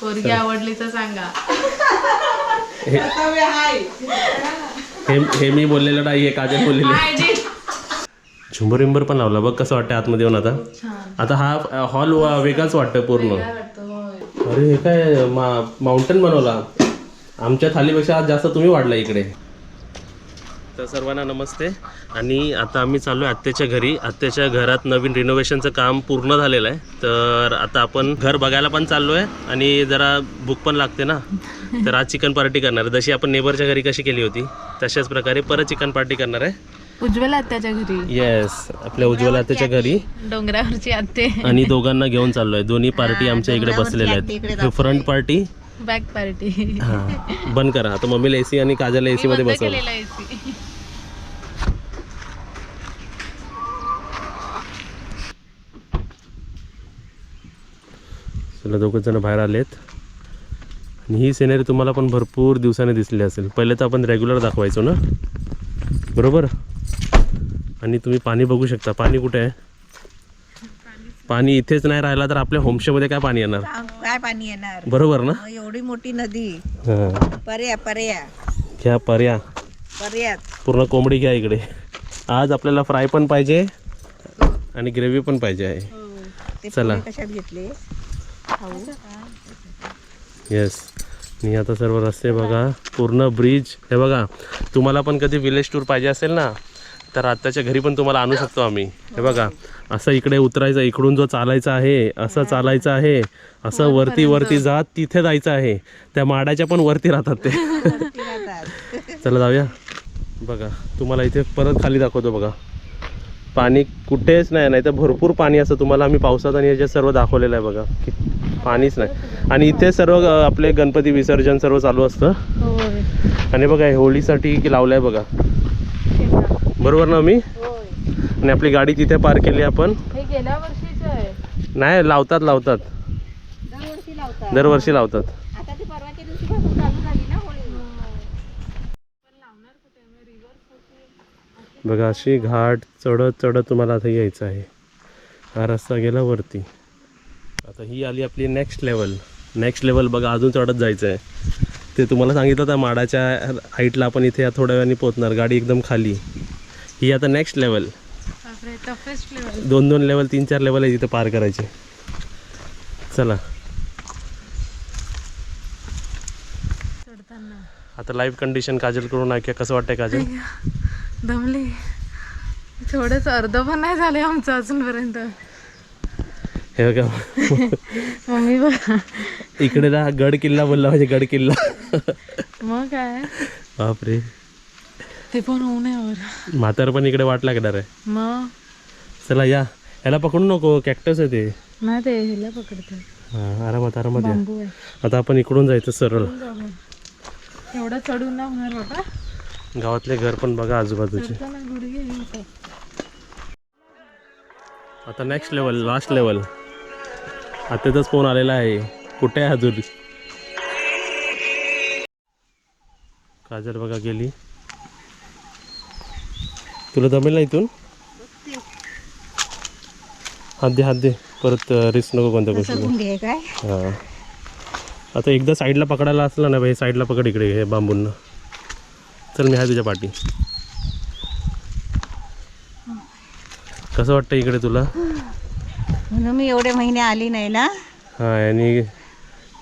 पोरगी आवडली तर सांगा. हे हे मी बोललेलं नाही आहे काजल बोललेलं. झुंबर विंबर पण लावला बघ कसं वाटतं आतमध्ये येऊन आता. छान. आता हा हॉल वेगळाच वाटतं पूर्ण. काय वाटतं होय. अरे हे काय माउंटेन बनवला. आमच्या थालीपेक्षा आज जास्त तुम्ही वाढला इकडे. तर सर्वांना नमस्ते. आणि आता आम्ही चाललो आहे आत्याच्या घरी. आत्याच्या घरात नवीन रिनोव्हेशनचं काम पूर्ण झालेलं आहे. तर आता आपण घर बघायला पण चाललो आहे आणि जरा भूक पण लागते ना. तर आज चिकन पार्टी करणार आहे. जशी आपण नेबरच्या घरी कशी केली होती तशाच प्रकारे परत चिकन पार्टी करणार आहे. उज्ज्वल आत्याच्या घरी. येस आपल्या उज्ज्वला आत्याच्या घरी. डोंगरावरची आत्ते आणि दोघांना घेऊन चाललोय. दोन्ही पार्टी आमच्या इकडे बसलेल्या आहेत. फ्रंट पार्टी बॅक पार्टी हा बंद करा. आता मम्मीला एसी आणि काजलला एसी मध्ये बसव चला दोघं जण बाहेर आलेत. आणि ही सिनेरी तुम्हाला पण भरपूर दिवसाने दिसली असेल. पहिले तर आपण रेग्युलर दाखवायचो ना? बरोबर? आणि तुम्ही पाणी बघू शकता. पाणी कुठे आहे? पाणी इथेच नाही राहिला तर आपल्या होमस्टेमध्ये काय पाणी येणार? काय पाणी येणार? बरोबर ना? एवढी मोठी नदी. हां. पर्या पर्या. घ्या पर्या. पर्यात. पूर्ण कोंबडी घ्या इकडे. आज आपल्याला फ्राय पण पाहिजे आणि ग्रेव्ही पण पाहिजे आहे. ते चला. कशात घेतले? येस आणि आता सर्व रस्ते बघा. पूर्ण ब्रिज हे बघा तुम्हाला पण कधी विलेज टूर पाहिजे असेल ना तर आत्ताच्या घरी पण तुम्हाला आणू शकतो आम्ही. हे बघा असं इकडे उतरायचं इकडून जो चालायचा आहे असं चालायचं आहे असं वरती वरती जात तिथे जायचं आहे. त्या माडाच्या पण वरती राहतात ते. चला जाऊया. बघा तुम्हाला इथे परत खाली दाखवतो बघा. पाणी कुठेच नाही नाही तर भरपूर पाणी असं तुम्हाला आम्ही पावसात आणि याच्यात सर्व दाखवलेलं आहे बघा. की पाणीच नाही. आणि इथे सर्व आपले गणपती विसर्जन सर्व चालू असतं. आणि बघा हे होळीसाठी की लावलं आहे बघा बरोबर ना मी? आणि आपली गाडी तिथे पार्क केली आपण. नाही लावतात लावतात. दरवर्षी लावतात दरवर्षी लावतात आता ती परवाच्या दिवशी पासून चालू झाली ना होळी बघा अशी घाट चढत चढत तुम्हाला आता यायचं आहे. हा रस्ता गेला वरती. आता ही आली आपली नेक्स्ट लेवल नेक्स्ट लेवल बघा अजून चढत जायचं आहे ते तुम्हाला सांगितलं त्या माडाच्या हाईटला आपण इथे थोड्या वेळाने पोहोचणार. गाडी एकदम खाली. ही आता नेक्स्ट लेवल दोन दोन लेवल तीन चार लेवल आहे तिथे पार करायचे. चला. आता लाईव्ह कंडिशन काजल करून ऐकूया कसं वाटतंय काजल? दमली. थोडंच अर्ध पण नाही झाले आमचं अजूनपर्यंत. हे बघा. मम्मी बघा. इकडे ना गड किल्ला बोलला म्हणजे गड किल्ला. मग काय? बापरे. ते पण होऊ नये म्हातार पण इकडे वाट लागणार आहे. मग? चला या. ह्याला पकडू नको कॅक्टस आहे ते. नाही ते हिला पकडते हा आरामात आरामात आता आपण इकडून जायचं सरळ. एवढं चढून ना होणार बाबा. गावातले घर पण बघा आजूबाजूचे. आता नेक्स्ट लेवल लास्ट लेवल आताच फोन आलेला आहे? कुठे आहे अजून? काजल बघा गेली. तुला जमेल ना इथून? हात दे हात दे. परत रिस्क नको कोणत्या गोष्टी हां. आता एकदा साईडला पकडायला असलं ना भाई साईडला पकड इकडे बांबूंना. चल मी आहे तुझ्या पाठी. कसं वाटतं इकडे तुला? म्हणून मी एवढे महिने आली नाही ना. हां आणि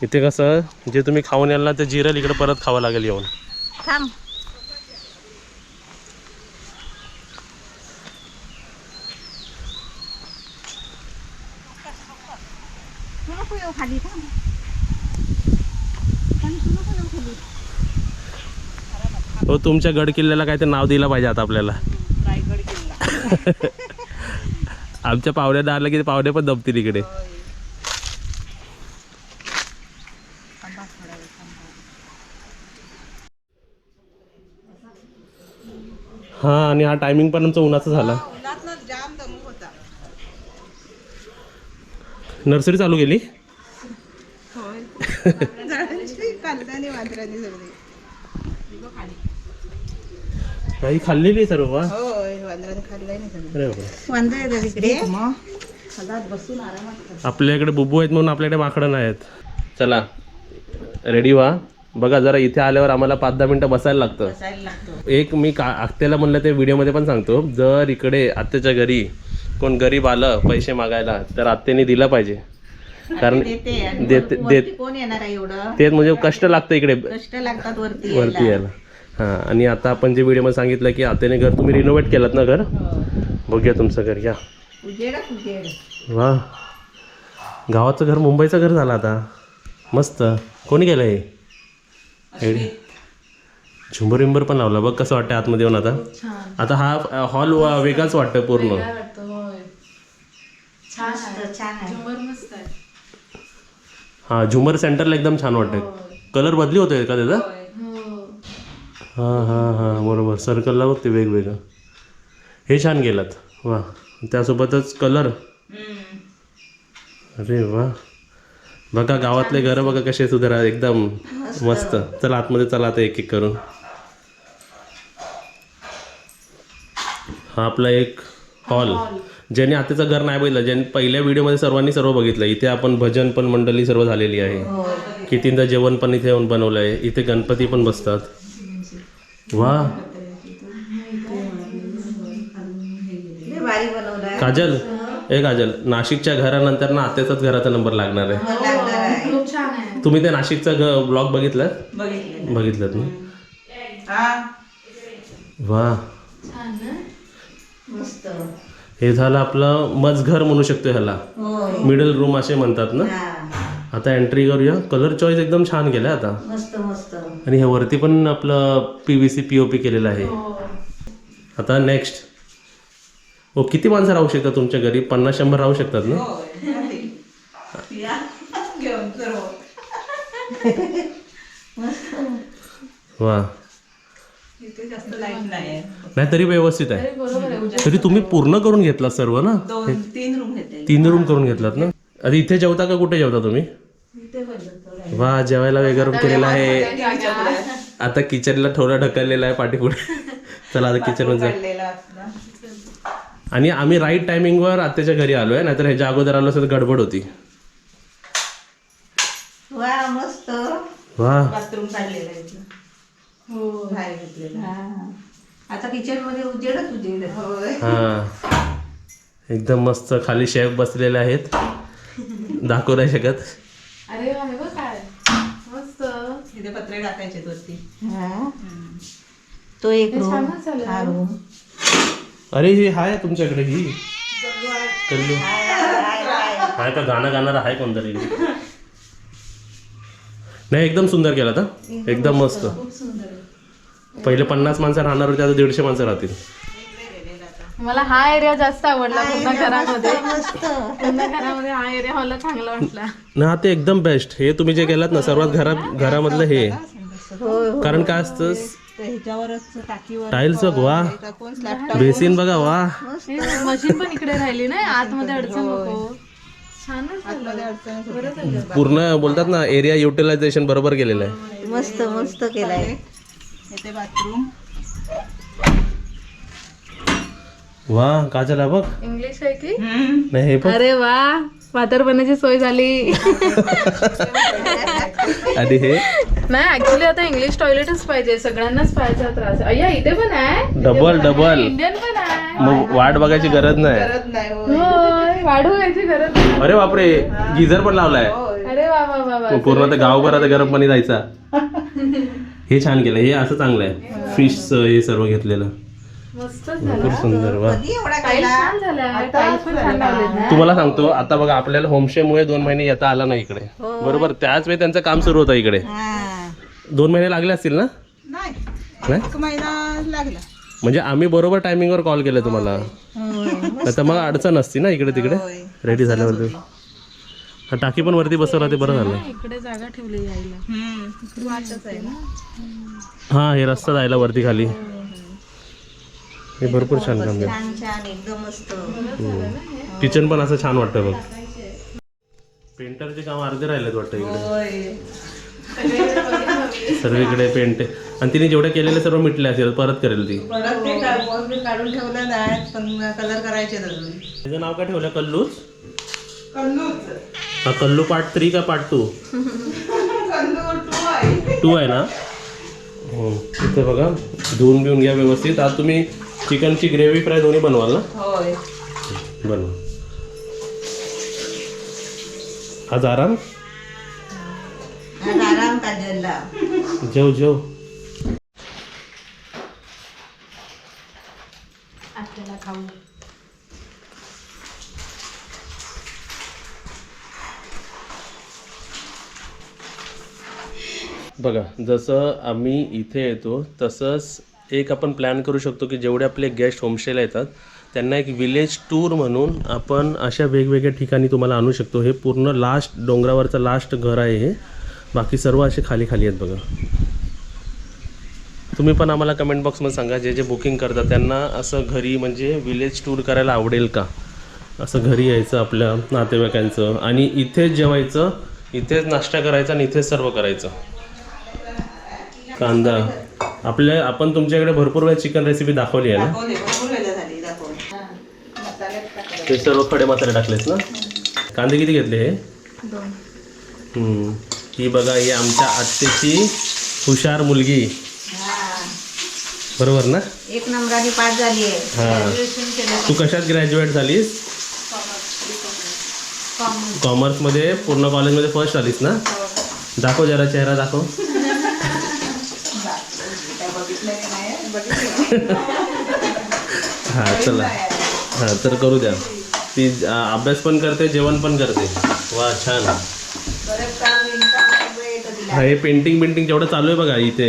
इथे कसं जे तुम्ही खाऊन याल ना ते जिरेल इकडे परत खावं लागेल येऊन. थांब तू नको येऊ खाली थांब पण तू नको येऊ खाली हो तुमच्या गड किल्ल्याला काय ते नाव दिलं पाहिजे आता आपल्याला. रायगड किल्ला. आमच्या पाहुण्याला आलं की ते पाहुणे पण दबतील इकडे. हां आणि हा टायमिंग पण आमचा उन्हाचा झाला. उन्हातनं जाम दमू होता. नर्सरी चालू केली? काही खाल्लेली सर्व वा होय वांद्राने खाल्लंय ना सगळं. अरे बापरे. वांदे येतात इकडे. बसून आरामात आपल्याकडे बुबू आहेत म्हणून आपल्याकडे माकडं नाही आहेत. चला रेडी व्हा. बघा जरा इथे आल्यावर आम्हाला पाच दहा मिनटं बसायला लागतं. बसायला लागतो. एक मी का आत्याला म्हणलं ते व्हिडिओमध्ये पण सांगतो. जर इकडे आत्याच्या घरी कोण गरीब आलं पैसे मागायला तर आत्याने दिलं पाहिजे. कारण देते. आणि देते वरती देत कोण येणार आहे एवढं? तेच म्हणजे कष्ट लागतं इकडे. कष्ट लागतात वरती वरती यायला. हां आणि आता आपण जे व्हिडिओमध्ये सांगितलं की आत्याने घर तुम्ही रिनोव्हेट केलं ना घर? बघूया तुमचं घर या. उजेडच उजेड. वा. गावाचं घर मुंबईचं घर झालं आता. मस्त. कोणी गेलं हे झुंबर विंबर पण लावला. बघ कसं वाटतं आतमध्ये येऊन आता. छान. आता हा हॉल वेगळाच वाटतं पूर्ण हा झुमर सेंटरला एकदम छान वाटतं कलर बदली होतोय का त्याचा? हां हां हां बरोबर. सर्कलला बघ ते वेगवेगळं. हे छान गेलात. वा. त्यासोबतच कलर अरे वा. बघा गावातले घरं बघा कसे सुधारा एकदम मस्त. चला आतमध्ये चला आता एक एक करून. हा आपला एक हॉल ज्याने आताचं घर नाही बघितलं ज्यांनी पहिल्या व्हिडिओमध्ये सर्वांनी सर्व बघितलं इथे आपण भजन पण मंडळी सर्व झालेली आहे. कितींदा जेवण पण इथे येऊन बनवलं आहे इथे गणपती पण बसतात. वा. काजल ए काजल नाशिकच्या घरानंतर ना आत्याचाच घराचा नंबर लागणार आहे. आहे. तुम्ही ते नाशिकचा ब्लॉग बघितलं? बघितलं. हा. वा. छान ना मस्त. हे झालं आपलं मजघर म्हणू शकतो ह्याला. होय मिडल रूम असे म्हणतात ना? हा. आता एंट्री करूया. कलर चॉईस एकदम छान केलं आता. मस्त मस्त. आणि हे वरती पण आपलं P V C P O P केलेलं आहे. हो. आता नेक्स्ट ओ किती माणसं राहू शकतात तुमच्या घरी? पन्नास शंभर राहू शकतात ना? सर्व वा. इथे जास्त लाइट नाही तरी व्यवस्थित आहे. तरी बरोबर आहे उजेड तरी तुम्ही पूर्ण करून घेतला सर्व ना? दोन तीन रूम घेते तीन रूम करून घेतलात ना? आधी इथे जेवता का कुठे जेवता तुम्ही? वा जेवायला वेगळा रूम केलेला आहे. आता किचनला थोडा ढकललेला आहे पाठीपुढे. चला आता किचन असला आणि आम्ही राईट टायमिंगवर आत्याच्या घरी आलोय नाहीतर ह्याच्या अगोदर आलो असं तर गडबड होती. वा मस्त. वा. बाथरूम काढलेला आहे. हो. बाहेर घेतलेला आता किचनमध्ये उजेडच उजेड. होय. हा. एकदम मस्त खाली शेफ बसलेले आहेत. दाखवू नाही शकत. अरे वा हे बघ काय मस्त इथे पत्रे टाकायचे वरती. तो एक हे रूम. हा रूम अरे हे हाय तुमच्याकडे ही. कल्लू. हाय का गाणं गाणार आहे कोणतरी. नाही एकदम सुंदर केला आता एकदम मस्त. खूप सुंदर. आहे पहिले पन्नास माणसं राहणार होते आता दीडशे माणसं राहतील. मला हा एरिया जास्त आवडला पूर्ण घरामध्ये पूर्ण घरामध्ये हा एरिया मला चांगला वाटला. ना ते एकदम बेस्ट हे तुम्ही जे केलात ना सर्वात घरा घरामधलं हे. कारण काय असतं? टाकीवर टाईलचं वा. बेसिन बघा वा. मशीन पण इकडे राहिली नाही आतमध्ये अडचण नको. पूर्ण बोलतात ना एरिया युटिलायझेशन बरोबर केलेलं आहे. मस्त मस्त केलाय. बाथरूम वा का झाला बघ. इंग्लिश आहे की? नाही हे अरे वा म्हातारपणाची सोय झाली. आणि हे? नाही ऍक्च्युली आता इंग्लिश टॉयलेटच पाहिजे सगळ्यांनाच पाहायचा त्रास. अय्या इथे पण आहे? डबल डबल इंडियन पण आहे. मग वाट बघायची गरज नाही. नाही हो होय वाढू घ्यायची गरज नाही. अरे बापरे गिझर पण लावलाय. अरे वा वा वा वा. मग पूर्ण ते गावभर आता गरम पाणी जायचा. हे छान केलं हे असं चांगलं आहे फिश हे सर्व घेतलेलं. खूप सुंदर वा. तुम्हाला सांगतो आता बघा आपल्याला होमस्टे मुळे दोन महिने येता आला नाही इकडे. बरोबर? त्याच वेळी त्यांचं काम सुरू होतं इकडे. हा. दोन महिने लागले असतील ना? नाही. नाही? एक महिना लागला. म्हणजे आम्ही बरोबर टायमिंगवर कॉल केला तुम्हाला. नाही तर मग अडचण असती ना इकडे तिकडे. रेडी झाल्यावरती. हा, टाकी पण वरती बसवला ते बरं झालं. इकडे जागा ठेवली यायला हम्म. वाटच आहे ना. हा हे रस्ता जायला वरती खाली. हे भरपूर छान काम छान छान एकदम मस्त. किचन पण असं छान वाटतं बघ. पेंटरचे काम अर्धे राहिलेत वाटतं इकडे. सर्वीकडे पेंट आणि तिने जेवढे केलेले सर्व मिटले असेल परत करेल ती. परत काढून ठेवलं नाही पण कलर करायचे त्याचं नाव काय ठेवलं? कल्लूच? कल्लूच. हा कल्लू पार्ट थ्री का part two Kallu two two आहे ना? हो इथे बघा. धुवून बिवून घ्या व्यवस्थित. आज तुम्ही चिकनची ग्रेव्ही फ्राय दोन्ही बनवाल ना? होय. बनवा. आज आराम? आज आराम जेव जेव. आपल्याला खाऊ बघा जसं आम्ही इथे येतो तसंच एक आपण प्लॅन करू शकतो की जेवढे आपले गेस्ट होमस्टेला येतात त्यांना एक विलेज टूर म्हणून आपण अशा वेगवेगळ्या ठिकाणी तुम्हाला आणू शकतो. हे पूर्ण लास्ट डोंगरावरचं लास्ट घर आहे हे. बाकी सर्व असे खाली खाली आहेत बघा. तुम्ही पण आम्हाला कमेंट बॉक्समध्ये सांगा जे जे बुकिंग करतात त्यांना असं घरी म्हणजे विलेज टूर करायला आवडेल का? असं घरी यायचं आपल्या नातेवाईकांचं आणि इथेच जेवायचं इथेच नाश्ता करायचा आणि इथेच सर्व करायचं. कांदा. आपल्या आपण तुमच्याकडे भरपूर वेळा चिकन रेसिपी दाखवली आहे ना? दाखवले भरपूर वेळेला झाली दाखवले. मसाल्यात टाकले. ते सर्व खडे मसाले टाकलेस ना? कांदे किती घेतले हे? दोन. हम्म. ही बघा ही आमच्या आत्तेची हुशार मुलगी. हा. बरोबर ना? एक नंबराने पास झाली आहे. हा. ग्रॅज्युएशन केलं. तू कशात ग्रॅज्युएट झालीस? कॉमर्समध्ये पूर्ण कॉलेजमध्ये फर्स्ट आलीस ना? दाखव जरा चेहरा दाखव काय बघितलं की नाही बघितलं हां चला. हां तर करू द्या. ती अभ्यास पण करते जेवण पण करते. वा छान. हा हे पेंटिंग पेंटिंग जेवढं चालू आहे बघा इथे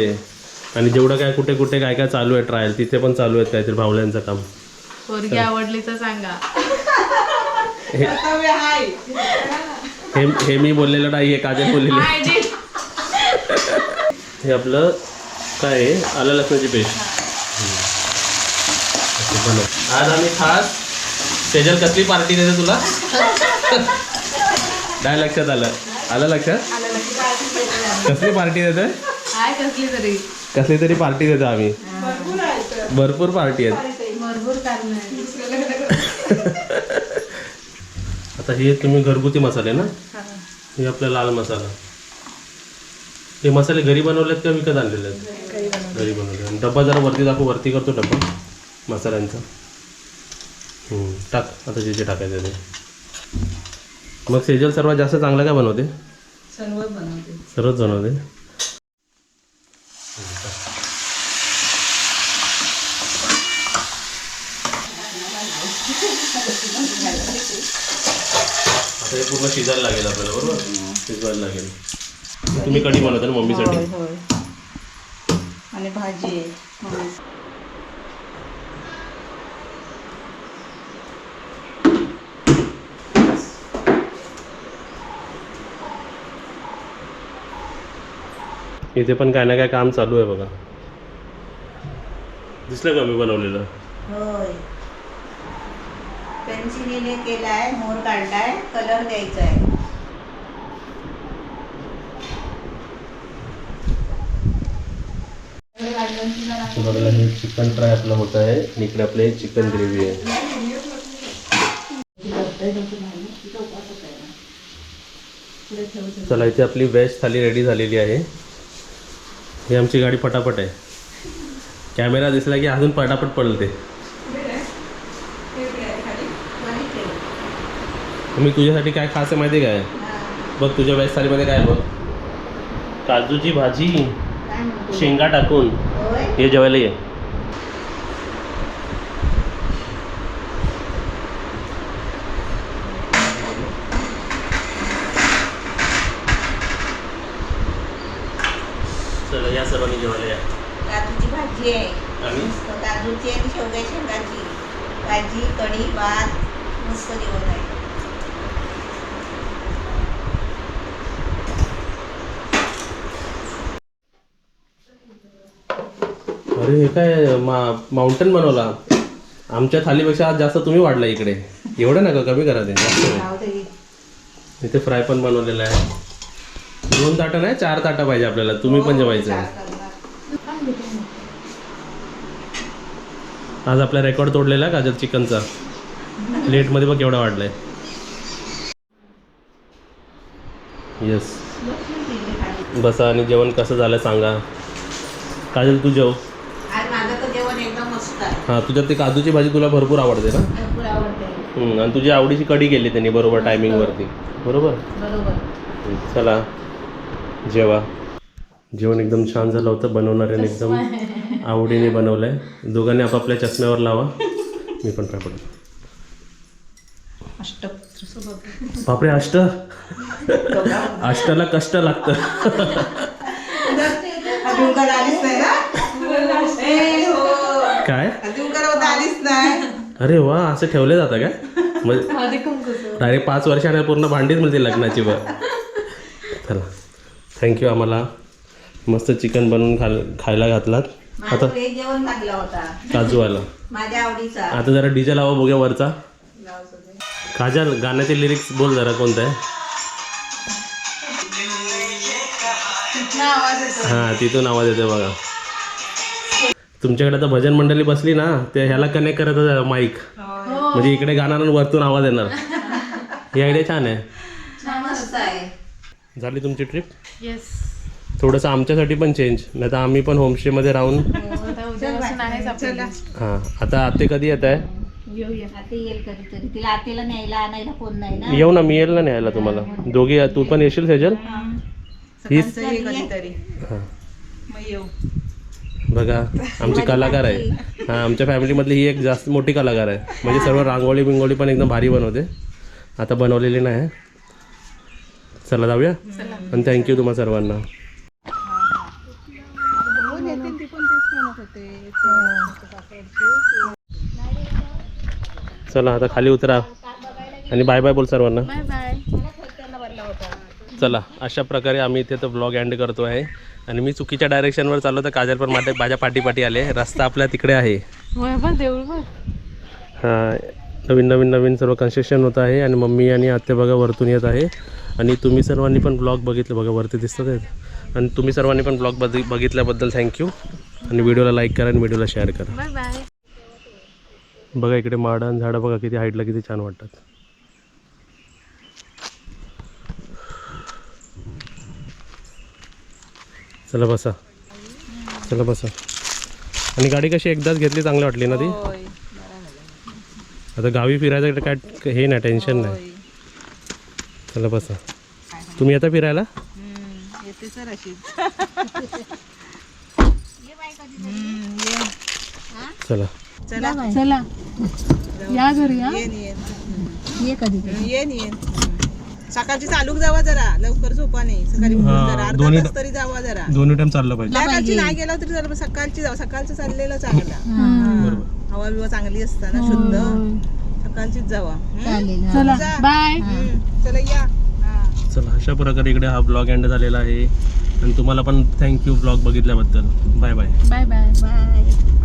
आणि जेवढं काय कुठे कुठे काय काय चालू आहे ट्रायल तिथे पण चालू आहेत काहीतरी भावल्यांचं काम. पोरगी आवडली तर सांगा. हे हे मी बोललेलं नाही आहे काजल बोललेलं. हे आपलं काय आहे? आलं लसणाची पेस्ट. आज आम्ही खास सेजल कसली पार्टी देते तुला? काय लक्षात आलं. आलं लक्षात? कसली पार्टी देते कसली तरी. कसली तरी पार्टी देतो आम्ही. भरपूर पार्टी आहेत. आता हे तुम्ही घरगुती मसाले ना? हे. आपला लाल मसाला. हे मसाले घरी बनवलेत का विकत आणलेले आहेत? घरी बनवले. आणि डब्बा जरा वरती दाखव वरती करतो डब्बा मसाल्यांचा. हम्म, टाक. आता जे जे टाकायचं ते. मग सेजल सर्वात जास्त चांगलं काय बनवते? सर्व बनवते. सर्वच बनवते. आता हे पूर्ण शिजायला लागेल आपल्याला बरोबर? शिजवायला लागेल. तुम्ही कढी बनवता ना मम्मीसाठी? आणि भाजी आहे. होय. इथे पण काय ना काय काम चालू आहे बघा. दिसलं का मी बनवलेलं? होय. पेन्सिलीने केलाय मोर काढलाय कलर द्यायचा आहे बघा हे चिकन फ्राय आपलं होत आहे. आणि इकडे आपले चिकन ग्रेव्ही आहे. चला इथे आपली वेज थाली रेडी झालेली आहे. ही आमची गाडी पटापट आहे. कॅमेरा दिसला की अजून पटापट पडते मी तुझ्यासाठी काय खास आहे माहिती काय? बघ तुझ्या वेज थालीमध्ये काय बघ. काजूची भाजी शेंगा टाकून. ये जेवायला ये। चला या सर्वांनी जेवायला या. काजूची भाजी आहे. आणि? मस्त काजूची आणि शेवग्या शेंगाची भाजी कढी भात मस्त जेवण आहे. अरे हे काय मा माउंटेन बनवला. आमच्या थालीपेक्षा आज जास्त तुम्ही वाढला इकडे. एवढं नका कमी करा ते. जास्त इथे फ्राय पण बनवलेला आहे. दोन ताटं नाही चार ताटं पाहिजे आपल्याला. तुम्ही पण जेवायचं. आहे आज आपला रेकॉर्ड तोडलेला आहे काजल चिकनचा प्लेटमध्ये बघ केवढा वाढलाय. येस बसा आणि जेवण कसं झालं सांगा. काजल तू जेव आज माझं तर जेवण एकदम मस्त आहे हां तुझ्यात ती काजूची भाजी तुला भरपूर आवडते ना? भरपूर आवडते. हम्म, आणि तुझी आवडीची कढी केली त्यांनी बरोबर टायमिंगवरती. बरोबर? बरोबर. चला. जेवा. जेवण एकदम छान झालं होतं बनवणाऱ्याने एकदम आवडीने बनवलं आहे दोघांनी आपापल्या चष्म्यावर लावा. मी पण काय पडतो बापरे अष्ट? अष्टाला कष्ट लागतं. अजून आलीच नाही ना? ए. काय? अजून करा आलीच नाही. अरे वा असं ठेवलं जातं काय? म्हणजे कुंकूचं. डायरेक्ट पाच वर्षाने पूर्ण भांडीच मिळते लग्नाची ब चला. थँक्यू आम्हाला. मस्त चिकन बनवून खाल खायला घातलात. आता जेवण लागला होता. माझ्या आवडीचा. आता जरा डीजे लावा बघूया वरचा. काजल गाण्याचे लिरिक्स बोल जरा कोणतं आहे? तिथनं आवाज येतो हां तिथून आवाज येते बघा. तुमच्याकडे आता भजन मंडळी बसली ना ते ह्याला कनेक्ट करत माईक म्हणजे इकडे गाणार वरतून आवाज येणार. ही आयडिया छान आहे. झाली तुमची ट्रिप येस थोडंसं आमच्यासाठी पण चेंज नाही तर आम्ही पण होमस्टेमध्ये राहून. आपल्याला हां आता आते कधी येत आहे? येऊया. आता येईल कधीतरी. तिला आतीला न्यायला आणायला कोण नाही ना? येऊ ना मी येईल ना न्यायला तुम्हाला. दोघी तू पण येशील सेजल? हीच हां. मग येऊ. बघा आमची कलाकार आहे. हां आमच्या फॅमिलीमधली ही एक जास्त मोठी कलाकार आहे. म्हणजे सर्व रांगोळी बिंगोळी पण एकदम भारी बनवते. आता बनवलेली नाही चला जाऊया. आणि थँक्यू तुम्हा सर्वांना. चला आता खाली उतरा. आणि बाय बाय बोल सर्वांना. चला अशा प्रकारे आम्ही इथे तर ब्लॉग एंड करतो आहे आणि मी चुकीच्या डायरेक्शनवर चाललो तर काजल पण माझ्या माझ्या पाठीपाठी आले. रस्ता आपल्या तिकडे आहे. हा नवीन नवीन नवीन सर्व कन्स्ट्रक्शन होत आहे आणि मम्मी आणि आत्या बघा वरतून येत आहे. आणि तुम्ही सर्वांनी पण ब्लॉग बघितलं. बघा वरती दिसतात आहेत. आणि तुम्ही सर्वांनी पण ब्लॉग बघ बघितल्याबद्दल थँक्यू आणि व्हिडिओला लाईक करा आणि व्हिडिओला शेअर करा. बघा इकडे माडं आणि झाडं बघा किती हाईटला किती छान वाटतात. चला बसा. चला बसा. आणि गाडी कशी एकदाच घेतली चांगली वाटली ना ती? होय. आता गावी फिरायचं काय हे नाही टेन्शन नाही. चला बसा. तुम्ही येता फिरायला? हम्म, येते सर अशी. चला. चला. चला. या घरी या येन येन ये कधी सकाळची चालूक जावा जरा लवकर झोपा नाही. सकाळी उठून हा, जरा अर्धा दोन्ही- तास तरी जावा जरा. दोन्ही टाइम चाललं पाहिजे. संध्याकाळची नाही गेला तरी जरा सकाळची जावा. सकाळचं चाललेलं चांगला. बरोबर. हवा बिवा चांगली असताना शुद्ध. सकाळचीच जावा? चला. जा. बाय. चला या. हा. चला अशा प्रकारे इकडे हा ब्लॉग एंड झालेला आहे. आणि तुम्हाला पण thank you blog बघितल्याबद्दल. Bye bye bye bye bye.